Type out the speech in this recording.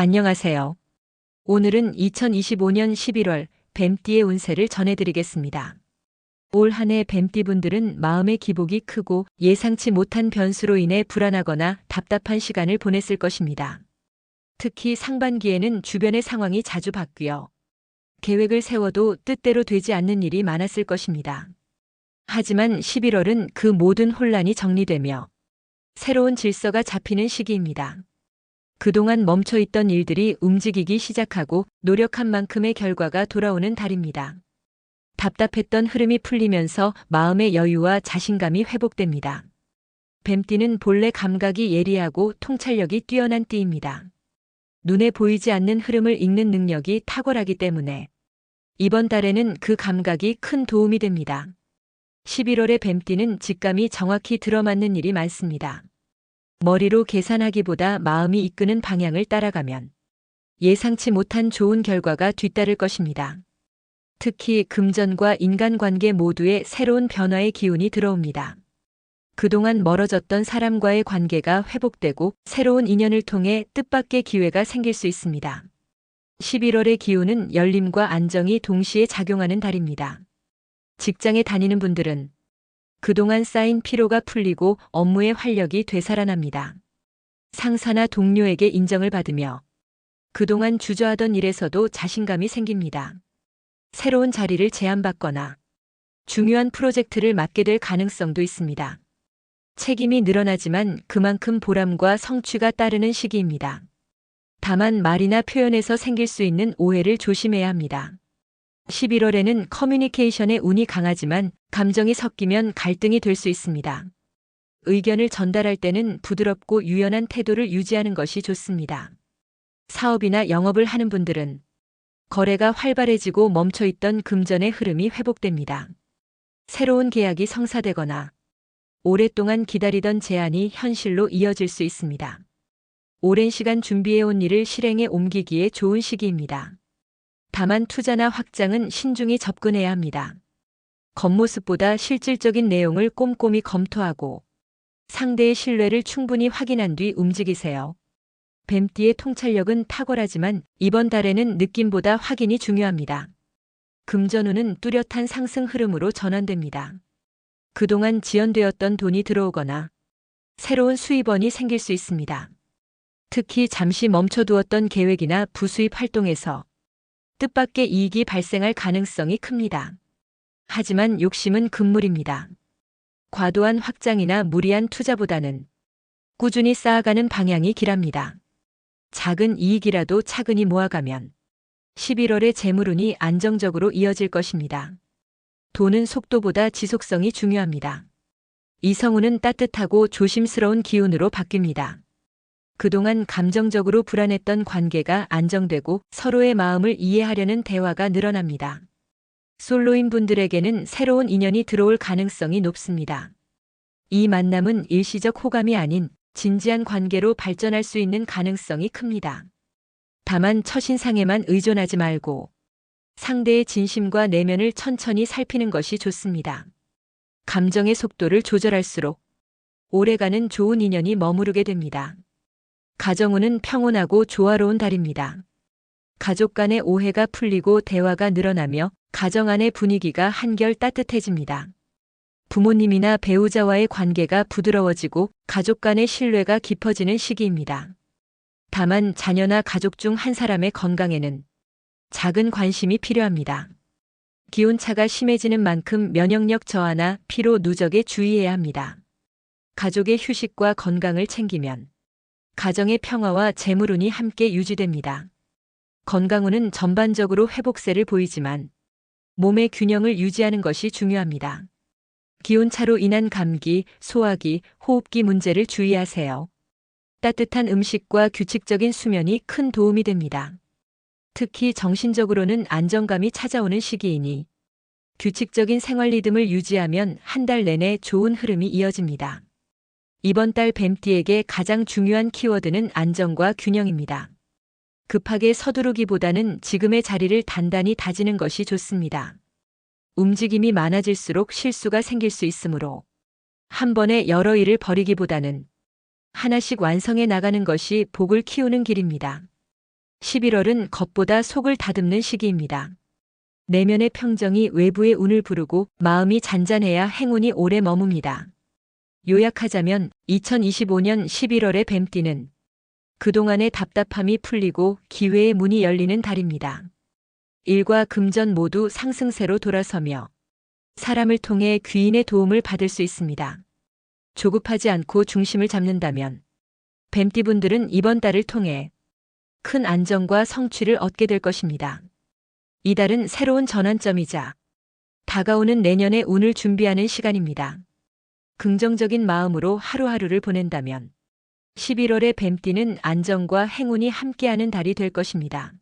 안녕하세요. 오늘은 2025년 11월 뱀띠의 운세를 전해드리겠습니다. 올 한 해 뱀띠분들은 마음의 기복이 크고 예상치 못한 변수로 인해 불안하거나 답답한 시간을 보냈을 것입니다. 특히 상반기에는 주변의 상황이 자주 바뀌어 계획을 세워도 뜻대로 되지 않는 일이 많았을 것입니다. 하지만 11월은 그 모든 혼란이 정리되며 새로운 질서가 잡히는 시기입니다. 그동안 멈춰있던 일들이 움직이기 시작하고 노력한 만큼의 결과가 돌아오는 달입니다. 답답했던 흐름이 풀리면서 마음의 여유와 자신감이 회복됩니다. 뱀띠는 본래 감각이 예리하고 통찰력이 뛰어난 띠입니다. 눈에 보이지 않는 흐름을 읽는 능력이 탁월하기 때문에 이번 달에는 그 감각이 큰 도움이 됩니다. 11월의 뱀띠는 직감이 정확히 들어맞는 일이 많습니다. 머리로 계산하기보다 마음이 이끄는 방향을 따라가면 예상치 못한 좋은 결과가 뒤따를 것입니다. 특히 금전과 인간관계 모두에 새로운 변화의 기운이 들어옵니다. 그동안 멀어졌던 사람과의 관계가 회복되고 새로운 인연을 통해 뜻밖의 기회가 생길 수 있습니다. 11월의 기운은 열림과 안정이 동시에 작용하는 달입니다. 직장에 다니는 분들은 그동안 쌓인 피로가 풀리고 업무의 활력이 되살아납니다. 상사나 동료에게 인정을 받으며 그동안 주저하던 일에서도 자신감이 생깁니다. 새로운 자리를 제안받거나 중요한 프로젝트를 맡게 될 가능성도 있습니다. 책임이 늘어나지만 그만큼 보람과 성취가 따르는 시기입니다. 다만 말이나 표현에서 생길 수 있는 오해를 조심해야 합니다. 11월에는 커뮤니케이션의 운이 강하지만 감정이 섞이면 갈등이 될 수 있습니다. 의견을 전달할 때는 부드럽고 유연한 태도를 유지하는 것이 좋습니다. 사업이나 영업을 하는 분들은 거래가 활발해지고 멈춰있던 금전의 흐름이 회복됩니다. 새로운 계약이 성사되거나 오랫동안 기다리던 제안이 현실로 이어질 수 있습니다. 오랜 시간 준비해온 일을 실행에 옮기기에 좋은 시기입니다. 다만 투자나 확장은 신중히 접근해야 합니다. 겉모습보다 실질적인 내용을 꼼꼼히 검토하고 상대의 신뢰를 충분히 확인한 뒤 움직이세요. 뱀띠의 통찰력은 탁월하지만 이번 달에는 느낌보다 확인이 중요합니다. 금전운은 뚜렷한 상승 흐름으로 전환됩니다. 그동안 지연되었던 돈이 들어오거나 새로운 수입원이 생길 수 있습니다. 특히 잠시 멈춰두었던 계획이나 부수입 활동에서 뜻밖의 이익이 발생할 가능성이 큽니다. 하지만 욕심은 금물입니다. 과도한 확장이나 무리한 투자보다는 꾸준히 쌓아가는 방향이 길합니다. 작은 이익이라도 차근히 모아가면 11월의 재물운이 안정적으로 이어질 것입니다. 돈은 속도보다 지속성이 중요합니다. 이성운은 따뜻하고 조심스러운 기운으로 바뀝니다. 그동안 감정적으로 불안했던 관계가 안정되고 서로의 마음을 이해하려는 대화가 늘어납니다. 솔로인 분들에게는 새로운 인연이 들어올 가능성이 높습니다. 이 만남은 일시적 호감이 아닌 진지한 관계로 발전할 수 있는 가능성이 큽니다. 다만 첫인상에만 의존하지 말고 상대의 진심과 내면을 천천히 살피는 것이 좋습니다. 감정의 속도를 조절할수록 오래가는 좋은 인연이 머무르게 됩니다. 가정운은 평온하고 조화로운 달입니다. 가족 간의 오해가 풀리고 대화가 늘어나며 가정 안의 분위기가 한결 따뜻해집니다. 부모님이나 배우자와의 관계가 부드러워지고 가족 간의 신뢰가 깊어지는 시기입니다. 다만 자녀나 가족 중 한 사람의 건강에는 작은 관심이 필요합니다. 기온차가 심해지는 만큼 면역력 저하나 피로 누적에 주의해야 합니다. 가족의 휴식과 건강을 챙기면 가정의 평화와 재물운이 함께 유지됩니다. 건강운은 전반적으로 회복세를 보이지만 몸의 균형을 유지하는 것이 중요합니다. 기온차로 인한 감기, 소화기, 호흡기 문제를 주의하세요. 따뜻한 음식과 규칙적인 수면이 큰 도움이 됩니다. 특히 정신적으로는 안정감이 찾아오는 시기이니 규칙적인 생활 리듬을 유지하면 한 달 내내 좋은 흐름이 이어집니다. 이번 달 뱀띠에게 가장 중요한 키워드는 안정과 균형입니다. 급하게 서두르기보다는 지금의 자리를 단단히 다지는 것이 좋습니다. 움직임이 많아질수록 실수가 생길 수 있으므로 한 번에 여러 일을 벌이기보다는 하나씩 완성해 나가는 것이 복을 키우는 길입니다. 11월은 겉보다 속을 다듬는 시기입니다. 내면의 평정이 외부의 운을 부르고 마음이 잔잔해야 행운이 오래 머뭅니다. 요약하자면 2025년 11월의 뱀띠는 그동안의 답답함이 풀리고 기회의 문이 열리는 달입니다. 일과 금전 모두 상승세로 돌아서며 사람을 통해 귀인의 도움을 받을 수 있습니다. 조급하지 않고 중심을 잡는다면 뱀띠분들은 이번 달을 통해 큰 안정과 성취를 얻게 될 것입니다. 이 달은 새로운 전환점이자 다가오는 내년의 운을 준비하는 시간입니다. 긍정적인 마음으로 하루하루를 보낸다면 11월의 뱀띠는 안정과 행운이 함께하는 달이 될 것입니다.